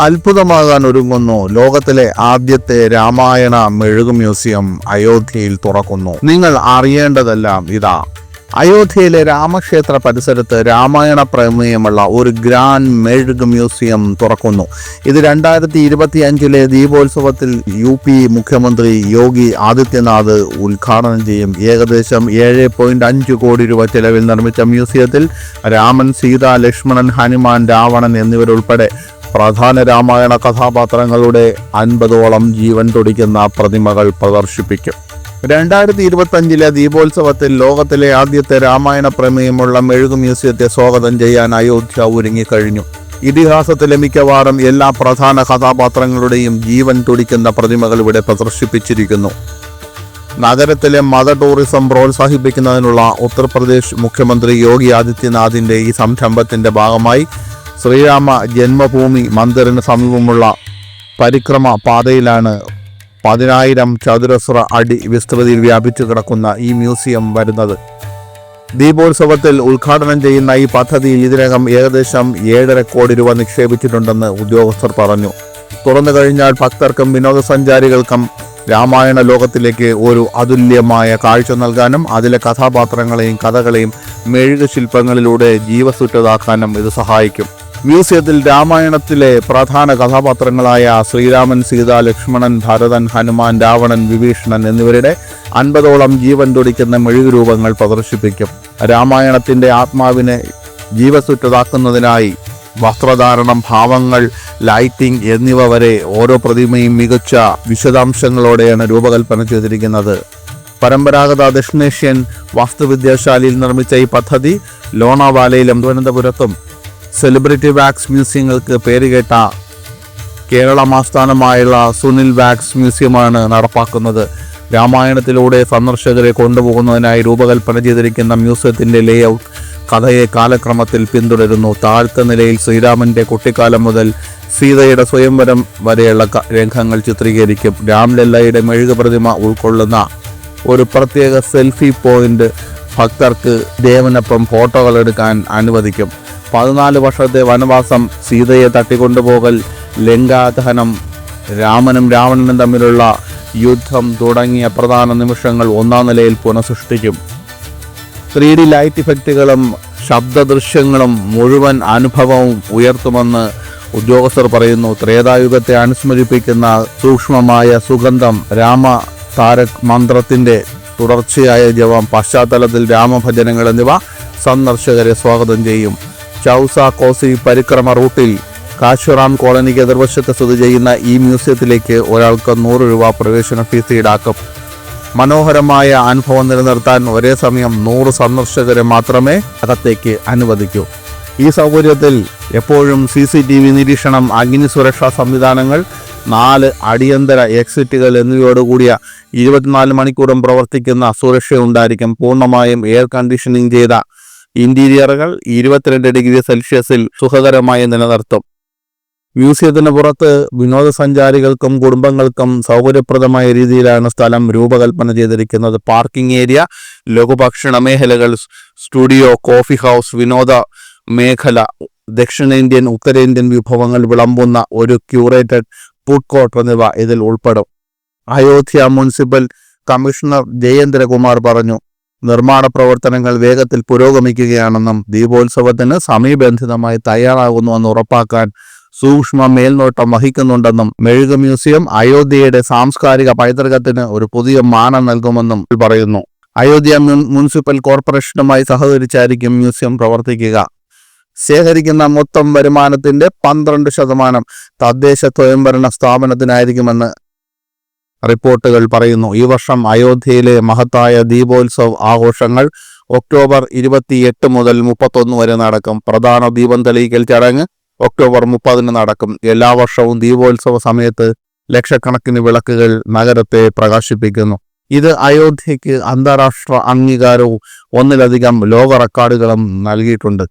അത്ഭുതമാകാൻ ഒരുങ്ങുന്നു. ലോകത്തിലെ ആദ്യത്തെ രാമായണ മെഴുകു മ്യൂസിയം അയോധ്യയിൽ തുറക്കുന്നു. നിങ്ങൾ അറിയേണ്ടതെല്ലാം ഇതാ. അയോധ്യയിലെ രാമക്ഷേത്ര പരിസരത്ത് രാമായണ പ്രമേയമുള്ള ഒരു ഗ്രാൻഡ് മെഴുക് മ്യൂസിയം തുറക്കുന്നു. ഇത് രണ്ടായിരത്തി ഇരുപത്തി അഞ്ചിലെ ദീപോത്സവത്തിൽ യു പി മുഖ്യമന്ത്രി യോഗി ആദിത്യനാഥ് ഉദ്ഘാടനം ചെയ്യും. ഏകദേശം ഏഴ് പോയിന്റ് അഞ്ച് കോടി രൂപ ചെലവിൽ നിർമ്മിച്ച മ്യൂസിയത്തിൽ രാമൻ സീത ലക്ഷ്മണൻ ഹനുമാൻ രാവണൻ എന്നിവരുൾപ്പെടെ പ്രധാന രാമായണ കഥാപാത്രങ്ങളുടെ അൻപതോളം ജീവൻ തുടിക്കുന്ന പ്രതിമകൾ പ്രദർശിപ്പിക്കും. രണ്ടായിരത്തി ഇരുപത്തി അഞ്ചിലെ ദീപോത്സവത്തിൽ ലോകത്തിലെ ആദ്യത്തെ രാമായണ പ്രമേയമുള്ള മെഴുകു മ്യൂസിയത്തെ സ്വാഗതം ചെയ്യാൻ അയോധ്യ ഒരുങ്ങിക്കഴിഞ്ഞു ഇതിഹാസത്തിലെ മിക്കവാറും എല്ലാ പ്രധാന കഥാപാത്രങ്ങളുടെയും ജീവൻ തുടിക്കുന്ന പ്രതിമകൾ ഇവിടെ പ്രദർശിപ്പിച്ചിരിക്കുന്നു. നഗരത്തിലെ മത ടൂറിസം പ്രോത്സാഹിപ്പിക്കുന്നതിനുള്ള ഉത്തർപ്രദേശ് മുഖ്യമന്ത്രി യോഗി ആദിത്യനാഥിന്റെ ഈ സംരംഭത്തിന്റെ ഭാഗമായി ശ്രീരാമ ജന്മഭൂമി മന്ദിറിന് സമീപമുള്ള പരിക്രമ പാതയിലാണ് പതിനായിരം ചതുരശ്ര അടി വിസ്തൃതിയിൽ വ്യാപിച്ചു കിടക്കുന്ന ഈ മ്യൂസിയം വരുന്നത്. ദീപോത്സവത്തിൽ ഉദ്ഘാടനം ചെയ്യുന്ന ഈ പദ്ധതിയിൽ ഇതിനകം ഏകദേശം ഏഴര കോടി രൂപ നിക്ഷേപിച്ചിട്ടുണ്ടെന്ന് ഉദ്യോഗസ്ഥർ പറഞ്ഞു. തുറന്നു കഴിഞ്ഞാൽ ഭക്തർക്കും വിനോദസഞ്ചാരികൾക്കും രാമായണ ലോകത്തിലേക്ക് ഒരു അതുല്യമായ കാഴ്ച നൽകാനും അതിലെ കഥാപാത്രങ്ങളെയും കഥകളെയും മെഴുകു ശില്പങ്ങളിലൂടെ ജീവസുറ്റതാക്കാനും ഇത് സഹായിക്കും. മ്യൂസിയത്തിൽ രാമായണത്തിലെ പ്രധാന കഥാപാത്രങ്ങളായ ശ്രീരാമൻ സീത ലക്ഷ്മണൻ ഭരതൻ ഹനുമാൻ രാവണൻ വിഭീഷണൻ എന്നിവരുടെ അൻപതോളം ജീവൻ തുടിക്കുന്ന മെഴുകു രൂപങ്ങൾ പ്രദർശിപ്പിക്കും. രാമായണത്തിന്റെ ആത്മാവിനെ ജീവസുറ്റതാക്കുന്നതിനായി വസ്ത്രധാരണം ഭാവങ്ങൾ ലൈറ്റിംഗ് എന്നിവ വരെ ഓരോ പ്രതിമയും മികച്ച വിശദാംശങ്ങളോടെയാണ് രൂപകൽപ്പന ചെയ്തിരിക്കുന്നത്. പരമ്പരാഗത ദക്ഷിണേഷ്യൻ വാസ്തുവിദ്യാശാലയിൽ നിർമ്മിച്ച ഈ പദ്ധതി ലോണാവാലയിലും തിരുവനന്തപുരത്തും സെലിബ്രിറ്റി വാക്സ് മ്യൂസിയങ്ങൾക്ക് പേരുകേട്ട കേരള ആസ്ഥാനമായുള്ള സുനിൽ വാക്സ് മ്യൂസിയമാണ് നടപ്പാക്കുന്നത്. രാമായണത്തിലൂടെ സന്ദർശകരെ കൊണ്ടുപോകുന്നതിനായി രൂപകൽപ്പന ചെയ്തിരിക്കുന്ന മ്യൂസിയത്തിന്റെ ലേഔട്ട് കഥയെ കാലക്രമത്തിൽ പിന്തുടരുന്നു. താഴ്ത്ത നിലയിൽ ശ്രീരാമന്റെ കുട്ടിക്കാലം മുതൽ സീതയുടെ സ്വയംവരം വരെയുള്ള രംഗങ്ങൾ ചിത്രീകരിക്കും. രാംലല്ലയുടെ മെഴുക പ്രതിമ ഉൾക്കൊള്ളുന്ന ഒരു പ്രത്യേക സെൽഫി പോയിന്റ് ഭക്തർക്ക് ദേവനൊപ്പം ഫോട്ടോകൾ എടുക്കാൻ അനുവദിക്കും. പതിനാല് വർഷത്തെ വനവാസം സീതയെ തട്ടിക്കൊണ്ടുപോകൽ ലങ്കാദഹനം രാമനും രാവണനും തമ്മിലുള്ള യുദ്ധം തുടങ്ങിയ പ്രധാന നിമിഷങ്ങൾ ഒന്നാം നിലയിൽ പുനഃസൃഷ്ടിക്കും. ത്രീ ഡി ലൈറ്റ് ഇഫക്റ്റുകളും ശബ്ദദൃശ്യങ്ങളും മുഴുവൻ അനുഭവവും ഉയർത്തുമെന്ന് ഉദ്യോഗസ്ഥർ പറയുന്നു. ത്രേതായുഗത്തെ അനുസ്മരിപ്പിക്കുന്ന സൂക്ഷ്മമായ സുഗന്ധം രാമ താരക് മന്ത്രത്തിന്റെ തുടർച്ചയായ ജപം പശ്ചാത്തലത്തിൽ രാമഭജനങ്ങൾ എന്നിവ സന്ദർശകരെ സ്വാഗതം ചെയ്യും. ചൗസ കോസി പരിക്രമ റൂട്ടിൽ കാശുറാം കോളനിക്ക് എതിർവശത്ത് സ്ഥിതി ചെയ്യുന്ന ഈ മ്യൂസിയത്തിലേക്ക് ഒരാൾക്ക് നൂറ് രൂപ പ്രവേശന ഫീസ് ഈടാക്കും. മനോഹരമായ അനുഭവം നിലനിർത്താൻ ഒരേ സമയം നൂറ് സന്ദർശകരെ മാത്രമേ അകത്തേക്ക് അനുവദിക്കൂ. ഈ സൗകര്യത്തിൽ എപ്പോഴും സി സി ടി വി നിരീക്ഷണം അഗ്നി സുരക്ഷാ സംവിധാനങ്ങൾ നാല് അടിയന്തര എക്സിറ്റുകൾ എന്നിവയോടുകൂടിയ ഇരുപത്തിനാല് മണിക്കൂറും പ്രവർത്തിക്കുന്ന സുരക്ഷയുണ്ടായിരിക്കും. പൂർണമായും എയർ കണ്ടീഷനിങ് ചെയ്ത ഇന്റീരിയറുകൾ ഇരുപത്തിരണ്ട് ഡിഗ്രി സെൽഷ്യസിൽ സുഖകരമായി നിലനിർത്തും. മ്യൂസിയത്തിന് പുറത്ത് വിനോദസഞ്ചാരികൾക്കും കുടുംബങ്ങൾക്കും സൗകര്യപ്രദമായ രീതിയിലാണ് സ്ഥലം രൂപകൽപ്പന ചെയ്തിരിക്കുന്നത്. പാർക്കിംഗ് ഏരിയ ലഘുഭക്ഷണ മേഖലകൾ സ്റ്റുഡിയോ കോഫി ഹൗസ് വിനോദ മേഖല ദക്ഷിണേന്ത്യൻ ഉത്തരേന്ത്യൻ വിഭവങ്ങൾ വിളമ്പുന്ന ഒരു ക്യൂറേറ്റഡ് ഫുഡ് കോർട്ട് എന്നിവ ഇതിൽ ഉൾപ്പെടും. അയോധ്യ മുനിസിപ്പൽ കമ്മീഷണർ ജയേന്ദ്രകുമാർ പറഞ്ഞു നിർമ്മാണ പ്രവർത്തനങ്ങൾ വേഗത്തിൽ പുരോഗമിക്കുകയാണെന്നും ദീപോത്സവത്തിന് സമയബന്ധിതമായി തയ്യാറാകുന്നുവെന്ന് ഉറപ്പാക്കാൻ സൂക്ഷ്മ മേൽനോട്ടം വഹിക്കുന്നുണ്ടെന്നും മെഴുക മ്യൂസിയം അയോധ്യയുടെ സാംസ്കാരിക പൈതൃകത്തിന് ഒരു പുതിയ മാനം നൽകുമെന്നും പറയുന്നു. അയോധ്യ മുനിസിപ്പൽ കോർപ്പറേഷനുമായി സഹകരിച്ചായിരിക്കും മ്യൂസിയം പ്രവർത്തിക്കുക. ശേഖരിക്കുന്ന മൊത്തം വരുമാനത്തിന്റെ പന്ത്രണ്ട് ശതമാനം തദ്ദേശ സ്വയംഭരണ സ്ഥാപനത്തിനായിരിക്കുമെന്ന് റിപ്പോർട്ടുകൾ പറയുന്നു. ഈ വർഷം അയോധ്യയിലെ മഹത്തായ ദീപോത്സവ് ആഘോഷങ്ങൾ ഒക്ടോബർ ഇരുപത്തിയെട്ട് മുതൽ മുപ്പത്തൊന്ന് വരെ നടക്കും. പ്രധാന ദീപം തെളിയിക്കൽ ചടങ്ങ് ഒക്ടോബർ മുപ്പതിന് നടക്കും. എല്ലാ വർഷവും ദീപോത്സവ സമയത്ത് ലക്ഷക്കണക്കിന് വിളക്കുകൾ നഗരത്തെ പ്രകാശിപ്പിക്കുന്നു. ഇത് അയോധ്യയ്ക്ക് അന്താരാഷ്ട്ര അംഗീകാരവും ഒന്നിലധികം ലോക റെക്കോർഡുകളും നൽകിയിട്ടുണ്ട്.